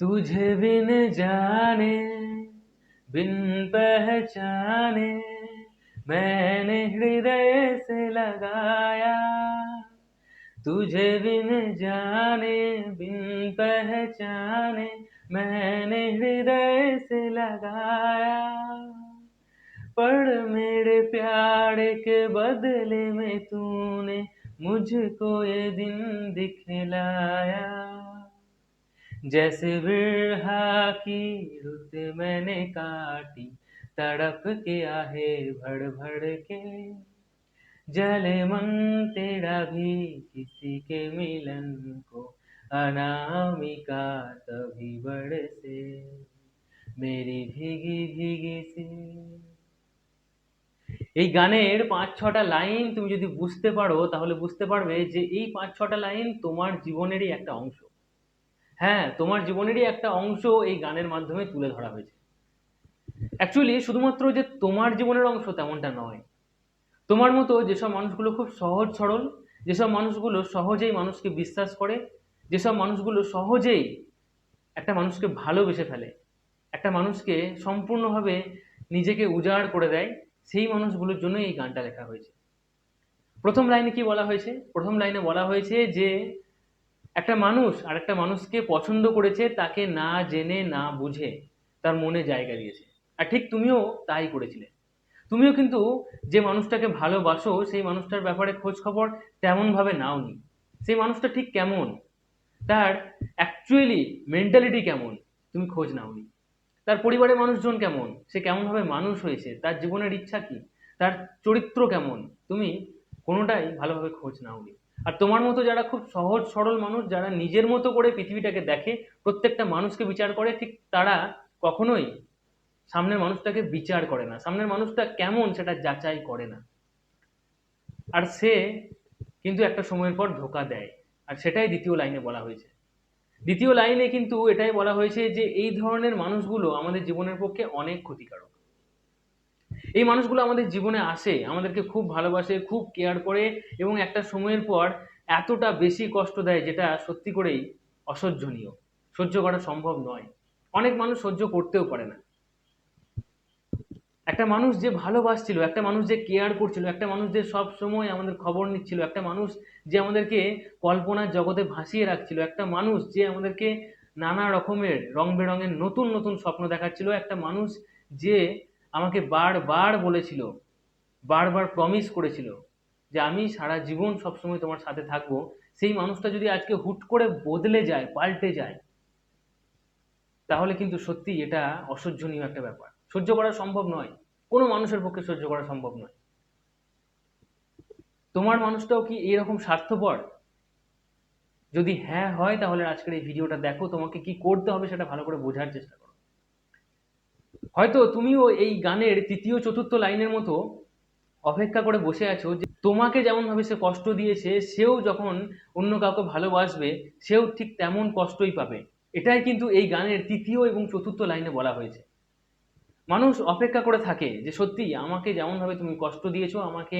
तुझे बिन जाने, बिन पहचाने, मैंने हृदय से लगाया। तुझे बिन जाने, बिन पहचाने, मैंने हृदय से लगाया। पढ़ मेरे प्यारे के बदले में तूने मुझको ये दिन दिखलाया। जैसे बिरहा की रुत मैंने काटी तड़प के आहे भड़ भड़ के जले मन तेरा भी किसी के मिलन को अनामिका तभी बरसे मेरी भीगी भीगी सी এই গানের পাঁচ ছটা লাইন তুমি যদি বুঝতে পারো তাহলে বুঝতে পারবে যে এই পাঁচ ছটা লাইন তোমার জীবনেরই একটা অংশ হ্যাঁ তোমার জীবনেরই একটা অংশ এই গানের মাধ্যমে তুলে ধরা হয়েছে। অ্যাকচুয়ালি শুধুমাত্র যে তোমার জীবনের অংশ তেমনটা নয়। তোমার মতো যেসব মানুষগুলো খুব সহজ সরল, যেসব মানুষগুলো সহজেই মানুষকে বিশ্বাস করে, যেসব মানুষগুলো সহজেই একটা মানুষকে ভালোবেসে ফেলে, একটা মানুষকে সম্পূর্ণভাবে নিজেকে উজাড় করে দেয়, সেই মানুষগুলোর জন্য এই গানটা লেখা হয়েছে। প্রথম লাইনে কি বলা হয়েছে? প্রথম লাইনে বলা হয়েছে যে একটা মানুষ আর একটা মানুষকে পছন্দ করেছে, তাকে না জেনে, না বুঝে তার মনে জায়গা দিয়েছে। আর ঠিক তুমিও তাই করেছিলে। তুমিও কিন্তু যে মানুষটাকে ভালোবাসো, সেই মানুষটার ব্যাপারে খোঁজ খবর তেমনভাবে নাওনি। সেই মানুষটা ঠিক কেমন? তার অ্যাকচুয়ালি মেন্টালিটি কেমন? তুমি খোঁজ নাওনি। তার পরিবারের মানুষজন কেমন? সে কেমনভাবে মানুষ হয়েছে? তার জীবনের ইচ্ছা কি? তার চরিত্র কেমন? তুমি কোনোটাই ভালোভাবে খোঁজ নাওনি। আর তোমার মতো যারা খুব সহজ, সরল মানুষ, যারা নিজের মতো করে পৃথিবীটাকে দেখে, প্রত্যেকটা মানুষকে বিচার করে, ঠিক তারা কখনোই সামনের মানুষটাকে বিচার করে না। সামনের মানুষটা কেমন সেটা যাচাই করে না। আর সে কিন্তু একটা সময়ের পর ধোকা দেয়। আর সেটাই দ্বিতীয় লাইনে বলা হয়েছে। দ্বিতীয় লাইনে কিন্তু এটাই বলা হয়েছে যে, এই ধরনের মানুষগুলো আমাদের জীবনের পক্ষে অনেক ক্ষতিকারক। এই মানুষগুলো আমাদের জীবনে আসে, আমাদেরকে খুব ভালোবাসে, খুব কেয়ার করে এবং একটা সময়ের পর এতটা বেশি কষ্ট দেয় যেটা সত্যি করেই অসহ্যনীয়। সহ্য করা সম্ভব নয়। অনেক মানুষ সহ্য করতেও পারে না। একটা মানুষ যে ভালোবাসছিল, একটা মানুষ যে কেয়ার করছিল, একটা মানুষ যে সব সময় আমাদের খবর নিচ্ছিল, একটা মানুষ যে আমাদেরকে কল্পনার জগতে ভাসিয়ে রাখছিল, একটা মানুষ যে আমাদেরকে নানা রকমের রং বেরঙের নতুন নতুন স্বপ্ন দেখাচ্ছিল, একটা মানুষ যে আমাকে বারবার বলেছিল, বারবার প্রমিস করেছিল যে আমি সারা জীবন সবসময় তোমার সাথে থাকব। সেই মানুষটা যদি আজকে হুট করে বদলে যায়, পাল্টে যায়, তাহলে কিন্তু সত্যি এটা অসহ্যনীয় একটা ব্যাপার। সহ্য করা সম্ভব নয়। কোনো মানুষের পক্ষে সহ্য করা সম্ভব নয়। তোমার মানুষটাও কি এরকম স্বার্থপর? যদি হ্যাঁ হয়, তাহলে আজকের এই ভিডিওটা দেখো। তোমাকে কি করতে হবে সেটা ভালো করে বোঝার চেষ্টা করো। হয়তো তুমিও এই গানের তৃতীয়, চতুর্থ লাইনের মতো অপেক্ষা করে বসে আছো যে তোমাকে যেমনভাবে সে কষ্ট দিয়েছে, সেও যখন অন্য কাউকে ভালোবাসবে, সেও ঠিক তেমন কষ্টই পাবে। এটাই কিন্তু এই গানের তৃতীয় এবং চতুর্থ লাইনে বলা হয়েছে। মানুষ অপেক্ষা করে থাকে যে সত্যি আমাকে যেমনভাবে তুমি কষ্ট দিয়েছ, আমাকে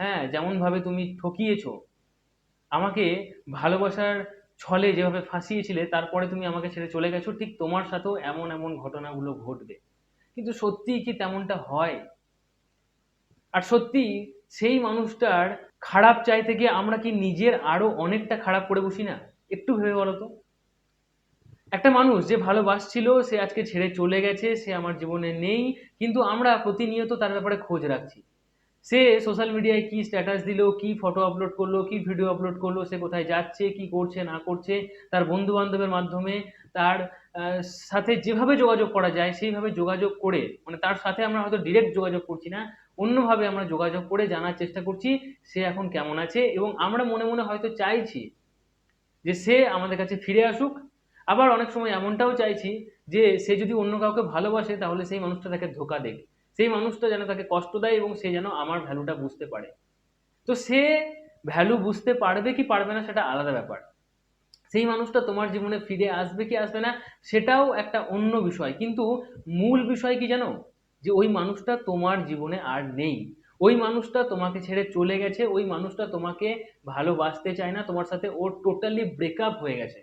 হ্যাঁ যেমনভাবে তুমি ঠকিয়েছো, আমাকে ভালোবাসার ছলে যেভাবে ফাঁসিয়েছিলে, তারপরে তুমি আমাকে ছেড়ে চলে গেছো, ঠিক তোমার সাথেও এমন এমন ঘটনাগুলো ঘটবে। কিন্তু সত্যিই কি তেমনটা হয়? আর সত্যি সেই মানুষটার খারাপ চাইতে গিয়ে আমরা কি নিজের আরও অনেকটা খারাপ করে বসি না? একটু ভেবে বলো তো। একটা মানুষ যে ভালোবাসছিল, সে আজকে ছেড়ে চলে গেছে, সে আমার জীবনে নেই, কিন্তু আমরা প্রতিনিয়ত তার ব্যাপারে খোঁজ রাখছি। সে সোশ্যাল মিডিয়ায় কি স্ট্যাটাস দিল, কি ফটো আপলোড করল, কি ভিডিও আপলোড করল, সে কোথায় যাচ্ছে, কি করছে, না করছে, তার বন্ধু বান্ধবের মাধ্যমে তার সাথে যেভাবে যোগাযোগ করা যায়, সেইভাবে যোগাযোগ করে মানে তার সাথে আমরা হয়তো ডিরেক্ট যোগাযোগ করছি না, অন্যভাবে আমরা যোগাযোগ করে জানার চেষ্টা করছি, সে এখন কেমন আছে এবং আমরা মনে মনে হয়তো চাইছি যে সে আমাদের কাছে ফিরে আসুক। আবার অনেক সময় এমনটাও চাইছি যে সে যদি অন্য কাউকে ভালোবাসে, তাহলে সেই মানুষটা তাকে ধোকা দেবে সেই মানুষটা যেন তাকে কষ্ট দেয় এবং সে যেন আমার ভ্যালুটা বুঝতে পারে। তো সে ভ্যালু বুঝতে পারবে কি পারবে না সেটা আলাদা ব্যাপার। সেই মানুষটা তোমার জীবনে ফিরে আসবে কি আসবে না সেটাও একটা অন্য বিষয়। কিন্তু মূল বিষয় কি জানো? যে ওই মানুষটা তোমার জীবনে আর নেই। ওই মানুষটা তোমাকে ছেড়ে চলে গেছে, ওই মানুষটা তোমাকে ভালোবাসতে চায় না, তোমার সাথে ওর টোটালি ব্রেকআপ হয়ে গেছে।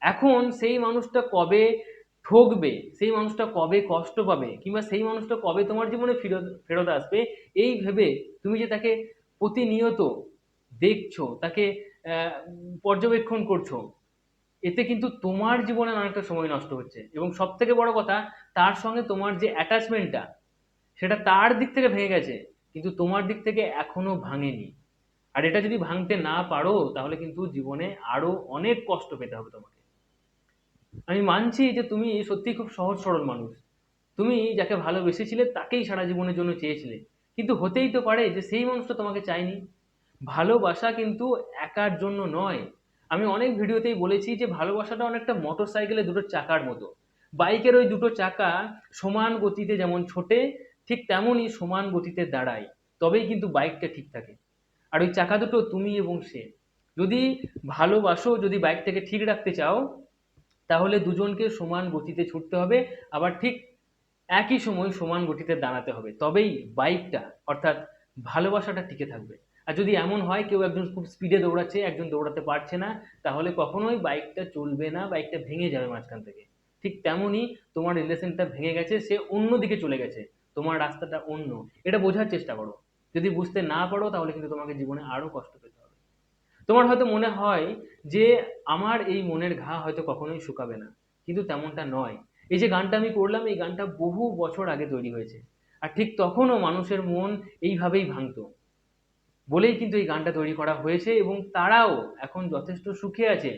এখন সেই মানুষটা কবে ঠকবে, সেই মানুষটা কবে কষ্ট পাবে কিংবা সেই মানুষটা কবে তোমার জীবনে ফেরত ফেরত আসবে, এই ভেবে তুমি যে তাকে প্রতিনিয়ত দেখছ, তাকে পর্যবেক্ষণ করছ, এতে কিন্তু তোমার জীবনে অনেকটা সময় নষ্ট হচ্ছে। এবং সব থেকে বড় কথা, তার সঙ্গে তোমার যে অ্যাটাচমেন্টটা সেটা তার দিক থেকে ভেঙে গেছে, কিন্তু তোমার দিক থেকে এখনও ভাঙেনি। আর এটা যদি ভাঙতে না পারো, তাহলে কিন্তু জীবনে আরও অনেক কষ্ট পেতে হবে তোমাকে। আমি মানছি যে তুমি সত্যি খুব সহজ সরল মানুষ। তুমি যাকে ভালোবেসেছিলে তাকেই সারা জীবনের জন্য চেয়েছিলে। কিন্তু হতেই তো পারে যে সেই মানুষটা তোমাকে চায়নি। ভালোবাসা কিন্তু একার জন্য নয়। আমি অনেক ভিডিওতেই বলেছি যে ভালোবাসাটা অনেকটা মোটর সাইকেলের দুটো চাকার মতো। বাইকের ওই দুটো চাকা সমান গতিতে যেমন ছোটে, ঠিক তেমনই সমান গতিতে দাঁড়ায়। তবেই কিন্তু বাইকটা ঠিক থাকে। আর ওই চাকা দুটো তুমি এবং সে। যদি ভালোবাসো, যদি বাইকটাকে ঠিক রাখতে চাও তাহলে দুজনকে সমান গতিতে ছুটতে হবে, আবার ঠিক একই সময় সমান গতিতে দাঁড়াতে হবে। তবেই বাইকটা অর্থাৎ ভালোবাসাটা টিকে থাকবে। আর যদি এমন হয় কেউ একজন খুব স্পিডে দৌড়াচ্ছে, একজন দৌড়াতে পারছে না, তাহলে কখনোই বাইকটা চলবে না বাইকটা ভেঙে যাবে মাঝখান থেকে। ঠিক তেমনই তোমার রিলেশনটা ভেঙে গেছে, সে অন্য দিকে চলে গেছে, তোমার রাস্তাটা অন্য। এটা বোঝার চেষ্টা করো। যদি বুঝতে না পারো, তাহলে কিন্তু তোমাকে জীবনে আরও কষ্ট পেতে হবে। তোমার হয়তো মনে হয় যে আমার এই মনের ঘা হয়তো কখনোই শুকাবে না, কিন্তু তেমনটা নয়। এই যে গানটা আমি করলাম এই গানটা বহু বছর আগে তৈরি হয়েছে। আর ঠিক তখনও মানুষের মন এইভাবেই ভাঙতো। বলেই কিন্তু এই গানটা তৈরি করা হয়েছে এবং তারাও এখন যথেষ্ট সুখে আছে।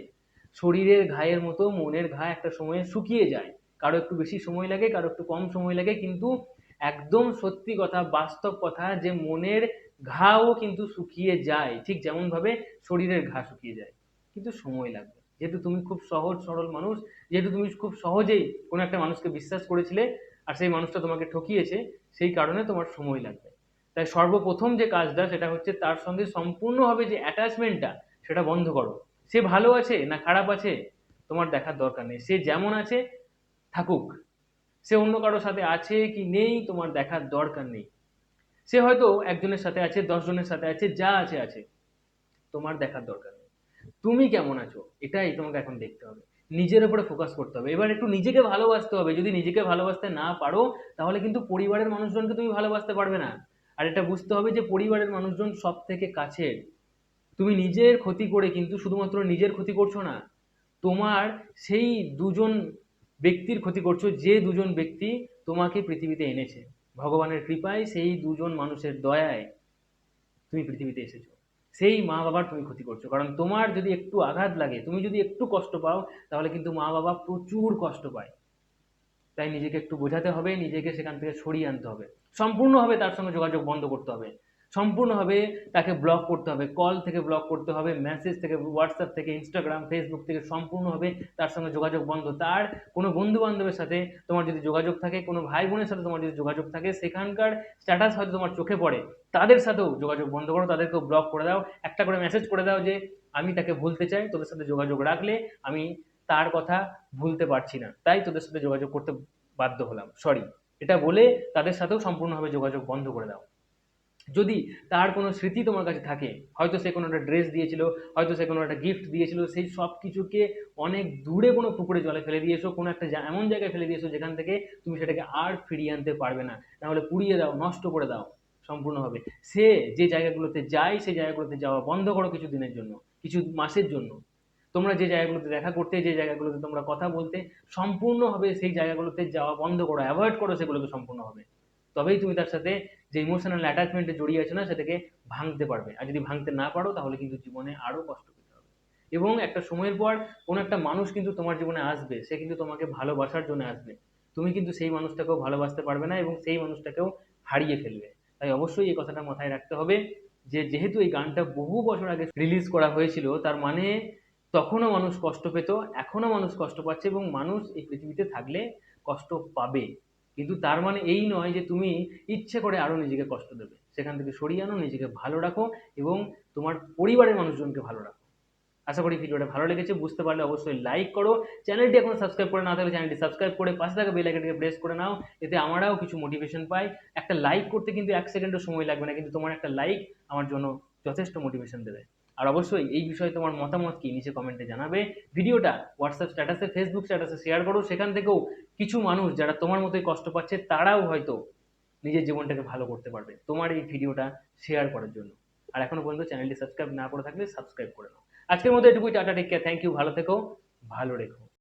শরীরের ঘায়ের মতো মনের ঘা একটা সময়ে শুকিয়ে যায়। কারও একটু বেশি সময় লাগে, কারও একটু কম সময় লাগে, কিন্তু একদম সত্যি কথা, বাস্তব কথা যে মনের ঘাও কিন্তু শুকিয়ে যায়, ঠিক যেমন ভাবে শরীরের ঘা শুকিয়ে যায়। কিন্তু সময় লাগবে। যেহেতু তুমি খুব সহজ, সরল মানুষ, যেহেতু তুমি খুব সহজেই কোনো একটা মানুষকে বিশ্বাস করেছিলে আর সেই মানুষটা তোমাকে ঠকিয়েছে, সেই কারণে তোমার সময় লাগবে। তাই সর্বপ্রথম যে কাজটা, সেটা হচ্ছে তার সঙ্গে সম্পূর্ণভাবে যে অ্যাটাচমেন্টটা সেটা বন্ধ করো। সে ভালো আছে না খারাপ আছে, তোমার দেখার দরকার নেই। সে যেমন আছে, থাকুক। সে অন্য কারোর সাথে আছে কি নেই, তোমার দেখার দরকার নেই। সে হয়তো একজনের সাথে আছে দশ জনের সাথে আছে, যা আছে আছে। তোমার দেখার দরকার নেই। তুমি কেমন আছো? এটাই তোমাকে এখন দেখতে হবে। নিজের উপরে ফোকাস করতে হবে। এবার একটু নিজেকে ভালোবাসতে হবে। যদি নিজেকে ভালোবাসতে না পারো, তাহলে কিন্তু পরিবারের মানুষজনকে তুমি ভালোবাসতে পারবে না। আর এটা বুঝতে হবে যে পরিবারের মানুষজন সব থেকে কাছের। তুমি নিজের ক্ষতি করে কিন্তু শুধুমাত্র নিজের ক্ষতি করছ না, তোমার সেই দুজন ব্যক্তির ক্ষতি করছ, যে দুজন ব্যক্তি তোমাকে পৃথিবীতে এনেছে। ভগবানের কৃপায় সেই দুজন মানুষের দয়ায় তুমি পৃথিবীতে এসেছ। সেই মা বাবার তুমি ক্ষতি করছ। কারণ তোমার যদি একটু আঘাত লাগে, তুমি যদি একটু কষ্ট পাও, তাহলে কিন্তু মা বাবা প্রচুর কষ্ট পায়। তাই নিজেকে একটু বোঝাতে হবে, নিজেকে সেখান থেকে সরিয়ে আনতে হবে। সম্পূর্ণভাবে তার সঙ্গে যোগাযোগ বন্ধ করতে হবে। সম্পূর্ণভাবে তাকে ব্লক করতে হবে। কল থেকে ব্লক করতে হবে মেসেজ থেকে হোয়াটসঅ্যাপ থেকে ইনস্টাগ্রাম ফেসবুক থেকে সম্পূর্ণভাবে তার সঙ্গে যোগাযোগ বন্ধ। তার কোনো বন্ধু বান্ধবের সাথে তোমার যদি যোগাযোগ থাকে, কোনো ভাই বোনের সাথে তোমার যদি যোগাযোগ থাকে, সেখানকার স্ট্যাটাস হয়তো তোমার চোখে পড়ে। তাদের সাথেও যোগাযোগ বন্ধ করো, তাদেরকেও ব্লক করে দাও। একটা করে মেসেজ করে দাও যে, আমি তাকে ভুলতে চাই, তোদের সাথে যোগাযোগ রাখলে আমি তার কথা ভুলতে পারছি না। তাই তোদের সাথে যোগাযোগ করতে বাধ্য হলাম। সরি এটা বলে তাদের সাথেও সম্পূর্ণভাবে যোগাযোগ বন্ধ করে দাও। যদি তার কোনো স্মৃতি তোমার কাছে থাকে, হয়তো সে কোনো একটা ড্রেস দিয়েছিল, হয়তো সে কোনো একটা গিফট দিয়েছিল, সেই সব কিছুকে অনেক দূরে কোনো পুকুরে জলে ফেলে দিয়েছ কোনো একটা এমন জায়গায় ফেলে দিয়েছ যেখান থেকে তুমি সেটাকে আর ফিরিয়ে আনতে পারবে না। তাহলে পুড়িয়ে দাও, নষ্ট করে দাও, সম্পূর্ণভাবে। সে যে জায়গাগুলোতে যায় সেই জায়গাগুলোতে যাওয়া বন্ধ করো কিছু দিনের জন্য, কিছু মাসের জন্য। তোমরা যে জায়গাগুলোতে দেখা করতে, যে জায়গাগুলোতে তোমরা কথা বলতে, সম্পূর্ণভাবে সেই জায়গাগুলোতে যাওয়া বন্ধ করো অ্যাভয়েড করো সেগুলোকে সম্পূর্ণভাবে। তবেই তুমি তার সাথে যে ইমোশনাল অ্যাটাচমেন্টে জড়িয়ে আছে না, সেটাকে ভাঙতে পারবে। আর যদি ভাঙতে না পারো, তাহলে কিন্তু জীবনে আরও কষ্ট পেতে হবে। এবং একটা সময়ের পর কোনো একটা মানুষ কিন্তু তোমার জীবনে আসবে, সে কিন্তু তোমাকে ভালোবাসার জন্য আসবে। তুমি কিন্তু সেই মানুষটাকেও ভালোবাসতে পারবে না এবং সেই মানুষটাকেও হারিয়ে ফেলবে। তাই অবশ্যই এই কথাটা মাথায় রাখতে হবে যে, যেহেতু এই গানটা বহু বছর আগে রিলিজ করা হয়েছিল, তার মানে তখনও মানুষ কষ্ট পেত, এখনও মানুষ কষ্ট পাচ্ছে এবং মানুষ এই পৃথিবীতে থাকলে কষ্ট পাবে। কিন্তু তার মানে এই নয় যে তুমি ইচ্ছে করে আরও নিজেকে কষ্ট দেবে। সেখান থেকে সরিয়ে আনো, নিজেকে ভালো রাখো এবং তোমার পরিবারের মানুষজনকে ভালো রাখো। আশা করি ভিডিওটা ভালো লেগেছে। বুঝতে পারলে অবশ্যই লাইক করো। চ্যানেলটি এখনও সাবস্ক্রাইব করে না থাকলে চ্যানেলটি সাবস্ক্রাইব করে পাশে থাকা বেল আইকনটিকে প্রেস করে নাও। এতে আমরাও কিছু মোটিভেশন পাই। একটা লাইক করতে কিন্তু এক সেকেন্ডও সময় লাগবে না, কিন্তু তোমার একটা লাইক আমার জন্য যথেষ্ট মোটিভেশন দেবে। আর অবশ্যই এই বিষয়ে তোমার মতামত কি নিচে কমেন্টে জানাবে। ভিডিওটা হোয়াটসঅ্যাপ স্ট্যাটাসে ফেসবুক স্ট্যাটাসে শেয়ার করো। সেখান থেকেও কিছু মানুষ যারা তোমার মতোই কষ্ট পাচ্ছে, তারাও হয়তো নিজের জীবনটাকে ভালো করতে পারবে তোমার এই ভিডিওটা শেয়ার করার জন্য। আর এখনও পর্যন্ত চ্যানেলটি সাবস্ক্রাইব না করে থাকলে সাবস্ক্রাইব করে নাও। আজকের মতো এটুকুই, tata take care thank you ভালো থেকো, ভালো রেখো।